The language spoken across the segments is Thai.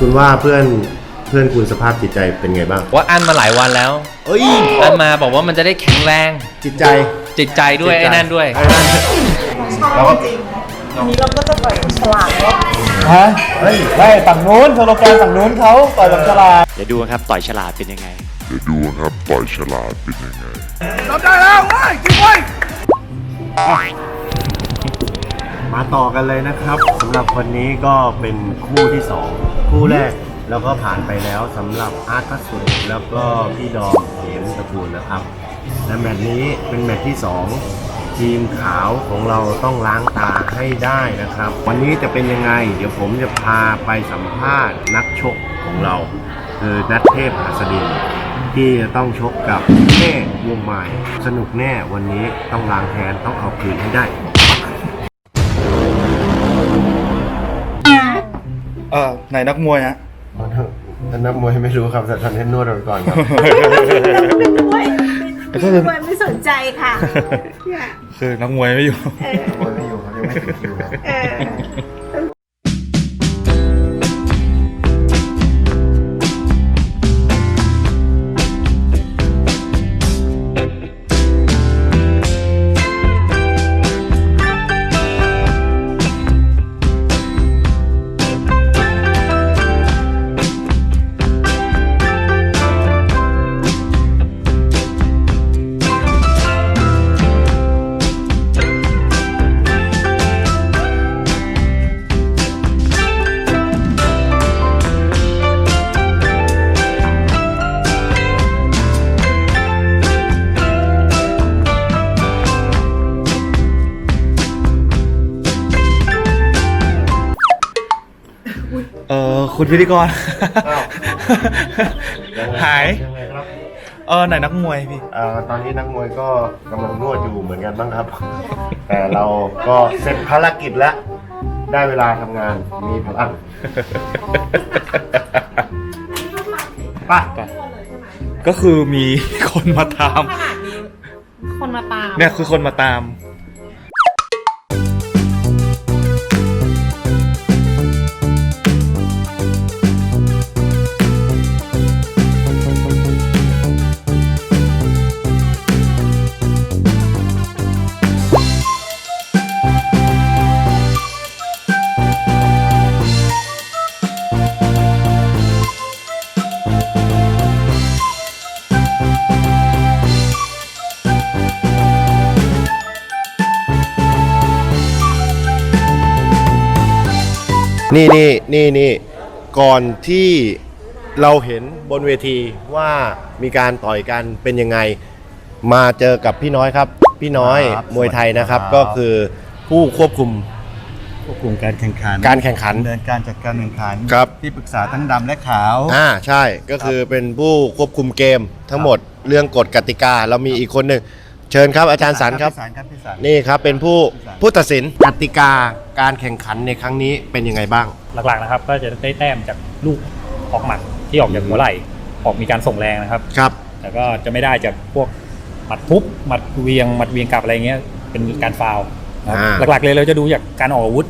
คุณว่าเพื่อนเพื่อนคุณสภาพจิตใจเป็นไงบ้าง ว่าอันมาหลายวันแล้วเอ้ยอันมาบอกว่ามันจะได้แข็งแรง จิตใจ จิตใจด้วยจิตใจ ไอ้นั่นด้วยไอ้นั่นชอบจริงอันนี้เราก็จะปล่อยฉลาดเนาะฮะเฮ้ยไม่ฝั่งนู้นสโลแกนฝั่งนู้นเขาต่อยแบบฉลาดเดี๋ยวดูครับ ต่อยฉลาดเป็นยังไงเดี๋ยวดูนะครับปล่อยฉลาดเป็นยังไง มาต่อกันเลยนะครับสำหรับคนนี้ก็เป็นคู่ที่สอง คู่แรกเราก็ผ่านไปแล้วสำหรับอาร์ตพัสุดแล้วก็พี่ดอมเหมตระกูลนะครับ และแมตช์นี้เป็นแมตช์ที่สองทีมขาวของเราต้องล้างตาให้ได้นะครับ วันนี้จะเป็นยังไง เดี๋ยวผมจะพาไปสัมภาษณ์นักชกของเรา คือนัทเทพหัสดินที่จะต้องชกกับแม่วงไม้สนุกแน่วันนี้ต้องล้างแค้นต้องเอาคืนให้ได้ เออไหนนักมวยฮะท่านนักมวยไม่รู้ครับแต่ท่านให้นวดเราก่อนครับด้วยด้วยไม่สนใจค่ะเนี่ยคือนักมวยไม่อยู่เออมวยไม่อยู่เขาเรียกไม่ถึงคิวครับ เออ คุณพิธีกรหายยังไงครับเออไหนนักมวยพี่ เอ่อตอนนี้นักมวยก็กำลังนวดอยู่เหมือนกันบ้างครับ แต่เราก็เสร็จภารกิจแล้ว ได้เวลาทำงานมีพลังไป่ะก็คือมีคนมาตาม ขนาดนี้คนมาตามเนี่ยคือคนมาตาม นี่นี่นี่นี่ก่อนที่เราเห็นบนเวทีว่ามีการต่อยกันเป็นยังไง มาเจอกับพี่น้อยครับ พี่น้อยครับมวยไทยนะครับ สวัสดีครับ ก็คือผู้ควบคุม ควบคุมการแข่งขันการแข่งขันดำเนินการจัดการแข่งขันครับ ที่ปรึกษาทั้งดำและขาว อ่าใช่ก็คือเป็นผู้ควบคุมเกมทั้งหมดเรื่องกฎกติกา เรามีอีกคนหนึ่ง เชิญครับอาจารย์สันครับ พี่สันครับพี่สัน นี่ครับเป็นผู้พี่สันผู้ตัดสินกติกาการแข่งขันในครั้งนี้เป็นยังไงบ้าง หลักๆนะครับ ก็จะได้แต้มจากลูกออกหมัดที่ออกจากหัวไหล่ออกมีการส่งแรงนะครับ ครับ แต่ก็จะไม่ได้จากพวกหมัดทุบหมัดเวียงหมัดเวียงกลับอะไรเงี้ยเป็นการฟาวล์นะครับอ่า หลักๆเลยเราจะดูจากการออกอาวุธ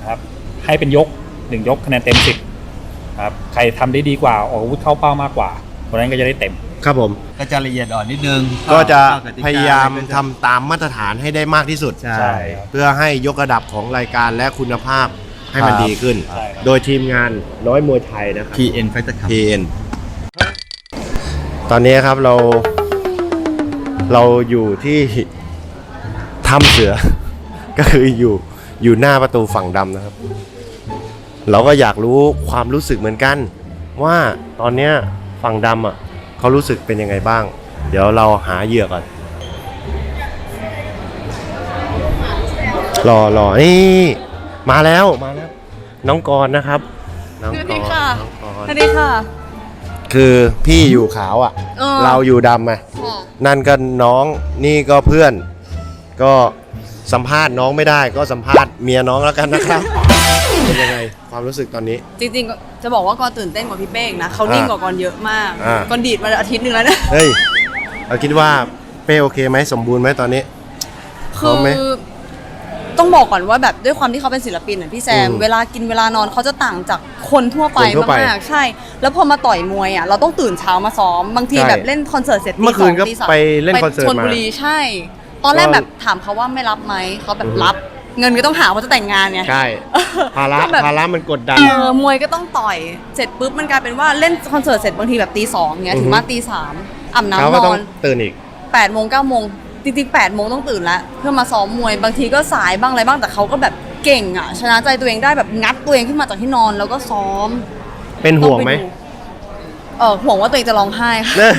นะครับให้เป็นยกหนึ่งยกคะแนนเต็มสิบครับใครทำได้ดีกว่าออกอาวุธเข้าเป้ามากกว่าคนนั้นก็จะได้เต็ม ครับผม ก็จะละเอียดอ่อนนิดนึงก็จะเข้กติกพยายามก็จะทำตามมาตรฐานให้ได้มากที่สุด ใช่ใช่ครับเพื่อให้ยกระดับของรายการและคุณภาพให้มันครับ ดีขึ้น ใช่ครับ โดยทีมงานน้อยมวยไทยนะครับ PN Fighter Cup PN ตอนนี้ครับเราเราอยู่ที่ถ้ำเสือ ก็คืออยู่อยู่หน้าประตูฝั่งดำนะครับ เราก็อยากรู้ความรู้สึกเหมือนกัน ว่าตอนเนี้ยฝั่งดำอะ เขารู้สึกเป็นยังไงบ้าง เดี๋ยวเราหาเหยื่อก่อนรอรอนี่มาแล้วมาแล้ว น้องกรณ์นะครับ น้องสวัสกดีรณ์ค่ะน้องกรสณ์วัสดีค่ะ คือพี่อยู่ขาวอะ เออ เราอยู่ดำไงค่ะนั่นก็น้องนี่ก็เพื่อน ก็สัมภาษณ์น้องไม่ได้ ก็สัมภาษณ์เมียน้องแล้วกันนะครับ เป็นยังไงความรู้สึกตอนนี้ จริงๆก็จะบอกว่ากอนตื่นเต้นกว่าพี่เป้งนะเขานิ่งกว่ากอนเยอะมากอ่า กอนดีดมาอาทิตย์หนึ่งแล้วนะเฮ้ยเราคิดว่าเป้โอเคไหมสมบูรณ์ไหมตอนนี้พร้คือมไหมอต้องบอกก่อนว่าแบบด้วยความที่เขาเป็นศิลปินอะพี่แซม อืมเวลากินเวลานอนเขาจะต่างจากคนทั่วไปคนทั่วไปมากๆใช่ แล้วพอมาต่อยมวยอะเราต้องตื่นเช้ามาซ้อมบางทีใช่แบบเล่นคอนเสิร์ตเสร็จตีเมื่อคืสอนงก็ตีสามไปเล่นคอนเสิร์ตชลบุรีใช่ ตอนแรกก็แบบถามเขาว่าไม่รับไหมเขาแบบอือฮึรับ เงินก็ต้องหาเพราะจะแต่งงานไง ใช่ภาระก็แบบ ภาระมันกดดัน เออมวยก็ต้องต่อยเสร็จปุ๊บมันกลายเป็นว่าเล่นคอนเสิร์ตเสร็จบางทีแบบตีสองเงี้ยอือฮึ ถึงบ้านตีสามอาบน้ำเขานก็ต้อองนตื่นอีก8ปดโมงเก้าโมงจริงๆ8ปดโมงต้องตื่นแล้วเพื่อมาซ้อมมวยบางทีก็สายบ้างอะไรบ้างแต่เขาก็แบบเก่งอะชนะใจตัวเองได้แบบงัดตัวเองขึ้นมาจากที่นอนแล้วก็ซ้อมเป็นห่วงไหมต้องปดูเออห่วงว่าตัวเองจะร้องไห้ค่ะ เนอะ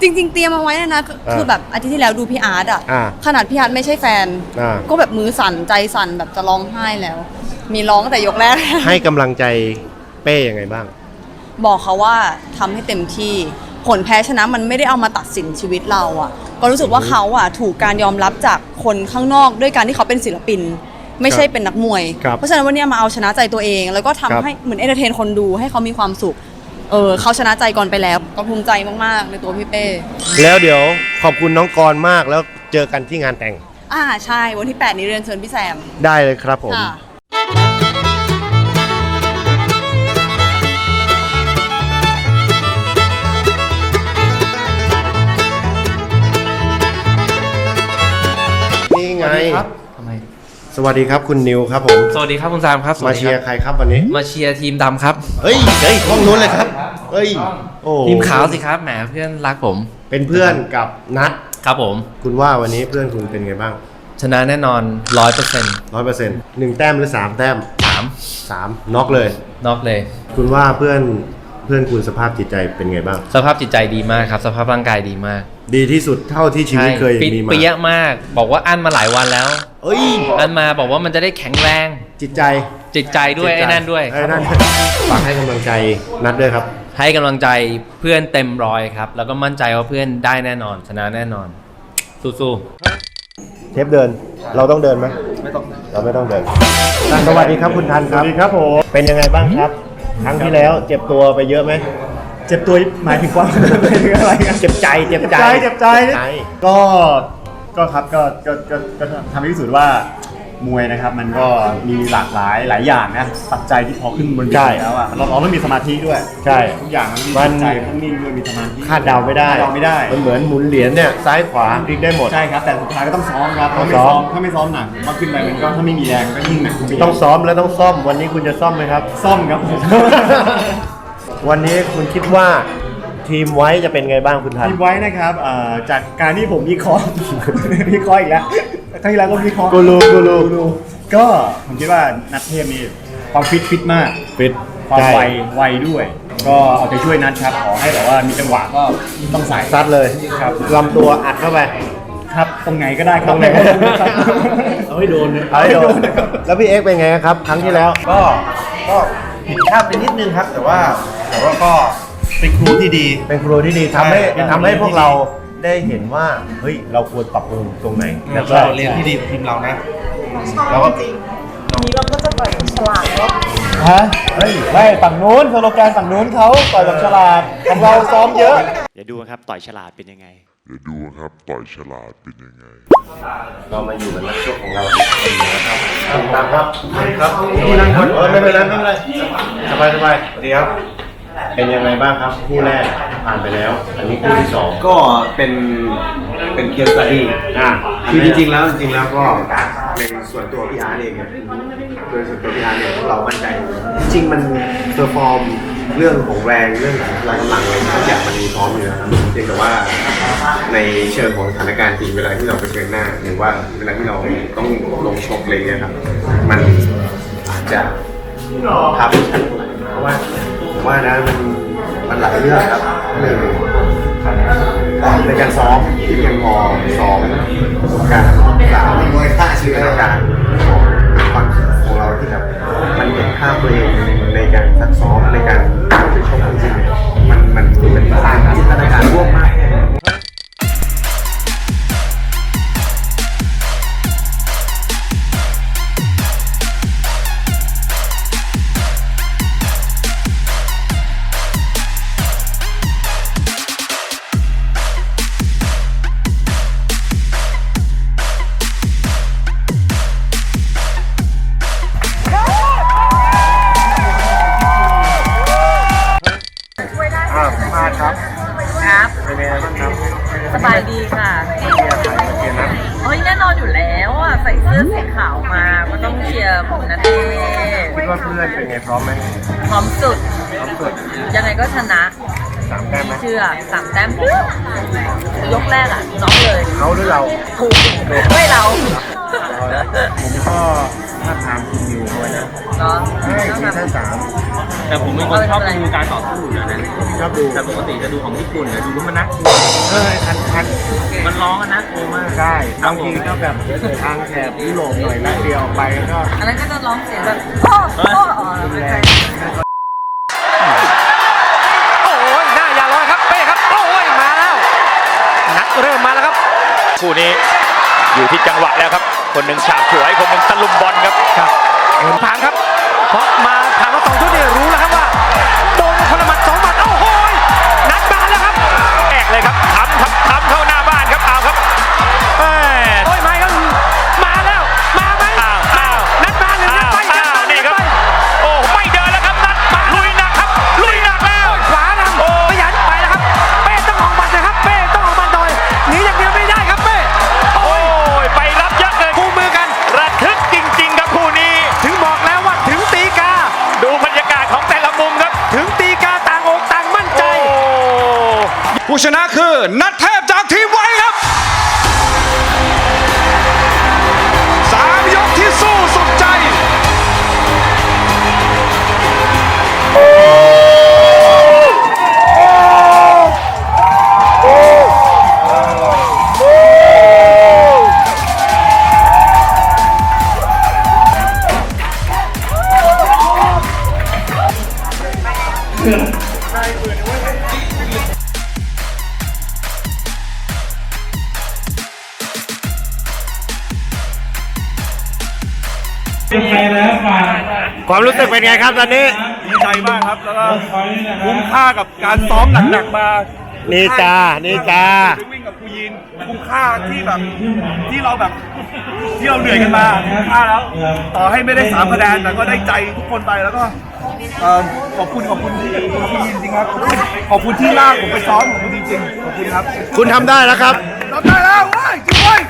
จริง ๆ เตรียมมาไว้นะคืออ่าคือแบบอาทิตย์ที่แล้วดูพี่อาร์ตอะอ่าขนาดพี่อาร์ตไม่ใช่แฟน อ่า ก็แบบมือสั่นใจสั่นแบบจะร้องไห้แล้ว มีร้องตั้งแต่ยกแรก ให้กำลังใจเป้ยังไงบ้าง บอกเขาว่าทำให้เต็มที่ผลแพ้ชนะมันไม่ได้เอามาตัดสินชีวิตเราอะ่ะก็รู้สึกว่าเขาอะ่ะถูกการยอมรับจากคนข้างนอกด้วยการที่เขาเป็นศิลปิน ไม่ใช่เป็นนักมวย ครับเพราะฉะนั้นวันเนี้ยมาเอาชนะใจตัวเอง แล้วก็ทำครับให้เหมือนเอนเตอร์เทนคนดูให้เขามีความสุข เออเขาชนะใจก่อนไปแล้วก็ภูมิใจมากๆ ในตัวพี่เป้ แล้วเดี๋ยวขอบคุณน้องกรณ์มากแล้วเจอกันที่งานแต่งอ่าใช่วันที่ 8 นี้เรียนเชิญพี่แซมได้เลยครับผม ค่ะนี่ไง ทำไม สวัสดีครับคุณนิวครับผม สวัสดีครับคุณซามครับสวัมาสดีเชียคร์รับใครครับวันนี้ มาเชียร์ทีมดำครับ เฮ้ยเฮ้ยห้องนู้นเลยครับ เฮ้ยโอ้ทีมขาวสิครับแหมเพื่อนรักผม เป็นเพื่อนกับนัดครับผม คุณว่าวันนี้เพื่อนคุณเป็นไงบ้าง ชนะแน่นอนร้อยเปอร์เซ็นต์ร้อยเปอร์เซ็นต์หนึ่งแต้มหรือสามแต้มสามสามน็อกเลยนอกเลย คุณว่าเพื่อนเพื่อนคุณสภาพจิตใจเป็นไงบ้าง สภาพจิตใจดีมากครับ สภาพร่างกายดีมาก ดีที่สุดเท่าที่ชีวิตเคยฟิตมีมาเปี้ยมาก บอกว่าอั้นมาหลายวันแล้ว เอ้ยอั้นมาบอกว่ามันจะได้แข็งแรง จิตใจจิตใจด้วยจิตใจไอ้นั่นด้วยไอ้นั่นฝากให้กำลังใจนัดด้วยครับ ให้กำลังใจเพื่อนเต็มร้อยครับ แล้วก็มั่นใจว่าเพื่อนได้แน่นอน ชนะแน่นอน สู้เทปเดิน เราต้องเดินไหมไม่ต้อง เราไม่ต้องเดิน สวัสดีครับคุณทันครับสวัสดีครับผม เป็นยังไงบ้างครับ ครั้งที่แล้วเจ็บตัวไปเยอะไหม เจ็บตัวหมายถึงว่าหมายถึงอะไรกันเจ็บใจเจ็บใจ เจ็บใจ เจ็บใจ ก็ ก็ครับ ก็ ก็ ก็ก็ทำให้พิสูจน์ว่า มวยนะครับ มันก็มีหลากหลายหลายอย่างนะปัจจัยที่พอขึ้นบนเวใช่ทีแล้วอะเราเราต้องมีสมาธิด้วยใช่ทุกอย่างมันมีมัน ปัจจัยต้องนิ่งด้วยมีสมาธิคาดเดาไม่ได้คาดเดาไม่ได้มันเหมือนหมุนเหรียญเนี่ยซ้ายขวาพลิกได้หมด ใช่ครับแต่สุดท้ายก็ต้องซ้อมครับต้ถ้าองไม่ซ้อมซ้อมถ้าไม่ซ้อมหนักผมว่าขึ้นไปมันก็ถ้าไม่มีแรงก็ยิ่งหนักขึ้นไปกต้องซ้อมแล้วต้องซ่อมวันนี้คุณจะซ่อมไหมครับ ซ่อมครับ วันนี้คุณคิดว่าทีมไว้จะเป็นไงบ้างคุณทัน ทีมไว้นะครับเอ่อจากการที่ผมวิเคราะห์ วิเคราะห์อีกแล้ว ครั้งที่แล้วก็วิเคราะห์กูรูกูรูกูรูก็ผมคิดว่านัดเทพนี่ความฟิตฟิตมาก ฟิตความใช่ไวไวด้วย ก็เอาใจช่วยนัดครับขอให้แบบว่ามีจังหวะก็ต้องใส่ซัดเลยครับลำตัวอัดเข้าไปครับตรงไหนก็ได้ครับตรงไหนก็ได้เอาให้โดนเลยเอาให้โดน แล้วพี่เอ็กซ์เป็นไงครับ ครั้งที่แล้วก็ก็ผิดคาดไปนิดนึงครับ แต่ว่าแต่ว่าก็เป็นครูที่ดี เป็นครูที่ดีทำให้ใช่ทำให้พวกเรา ได้เห็นว่าเฮ้ยเราควรปรับปรุงตรงไหนแล้วก็ เรียนที่ดีทีมเรานะ ชอบจริงวันนี้เราก็จะต่อยฉลาดเนาะฮะเฮ้ยไม่ฝั่งนู้นสโลแกนฝั่งนู้นเขาต่อยแบบฉลาดของเราซ้อมเยอะ เดี๋ยวดูครับต่อยฉลาดเป็นยังไง เดี๋ยวดูครับต่อยฉลาดเป็นยังไง เรามาอยู่กับนักชกของเราอีกคนหนึงนะครับตามครับครับนี่นั่งคนเออไม่เป็นไรไม่เป็นไรสบายสบายสวัสดีครับ เป็นยังไงบ้างครับคู่แรกผ่านไปแล้ว อันนี้คู่ที่สองก็เป็นเป็นเคสตัดดี้อะคือจริงๆแล้วจริงๆแล้วก็ในส่วนตัวพี่อาร์ตเองเนี่ยโดยส่วนตัวพี่อาร์ตเนี่ยพวกเรามั่นใจอยู่แล้วจริงๆมันเพอร์ฟอร์มเรื่องของแรงเรื่องของพลังกำลังอะไรทุกอย่างมันมีพร้อมอยู่แล้วครับเพียงแต่ว่าในเชิงของสถานการณ์จริงเวลาที่เราเผชิญหน้า หรือว่าเวลาที่เราต้องลงชกอะไรเงี้ยครับ มันอาจจะภาพไม่ชัดเท่าไหร่เพราะว่าผม ว่านะมันมันหลายเรื่องครับหนึ่งในการซ้อมที่เพียงพอสองประสบการณ์สามมวยท่าชีวิตการของความคิดของเราที่แบบมันเห็นภาพตัวเองในการซักซ้อมในการไปชกจริงๆเนี่ยมันมันเป็นสร้างจินตนการร่วมมาก ค่ะเฮ้ยแน่นอนอยู่แล้วอะใส่เสื้อสีขาวมาก็ต้องเชียร์ผมนะเต้คิดว่าเพื่อนเป็นไงพร้อมไหมพร้อมสุด พร้อมสุดยังไงก็ชนะสามแต้มไหมเชื่อสามแต้มยกแรกอะน้องเลยเขาหรือเราถูกไม่เราผมก็ ถ้าถามคุณนิวเขาไว้นะเนาะใช่ซีซั่นสามแต่ผมเป็นคนชอบดูการต่อสู้อยู่นะชอบดูแต่ปกติจะดูของญี่ปุ่นแต่ดูแล้วมันน่ากลัวเออคันคันมันร้องกันน่ากลัวมากใช่บางทีก็แบบทางแถบยุโรปหน่อยนัดเดียวออกไปก็อันนั้นก็จะร้องเสียงแบบโอ้โอ้อ๋อไม่ใช่โอ้ยหน้าอย่าลอยครับเป้ครับโอ้ยมาแล้วนัดเริ่มมาแล้วครับคู่นี้อยู่ที่จังหวะแล้วครับ คนหนึ่งฉาบฉวยคนหนึ่งตะลุมบอลครับ นะคือนัดเท ความรู้สึกเป็นไงครับตอนนี้ ดีใจมากครับแล้วก็คุ้มค่ากับการซ้อมหนักๆมานี่จ้านี่จ้าไปวิ่งกับครูยินคุ้มค่าที่แบบที่เราแบบที่เราเหนื่อยกันมาคุ้มค่าแล้ว ต่อให้ไม่ได้สามคะแนนแต่ก็ได้ใจทุกคนไปแล้วก็เอ่อขอบคุณขอบคุณที่ขอบคุณจริงๆครับขอบคุณขอบคุณที่ลากผมไปซ้อมขอบคุณจริงๆขอบคุณครับคุณทำได้แล้วครับ ทำได้แล้วเว้ยจริงเว้ย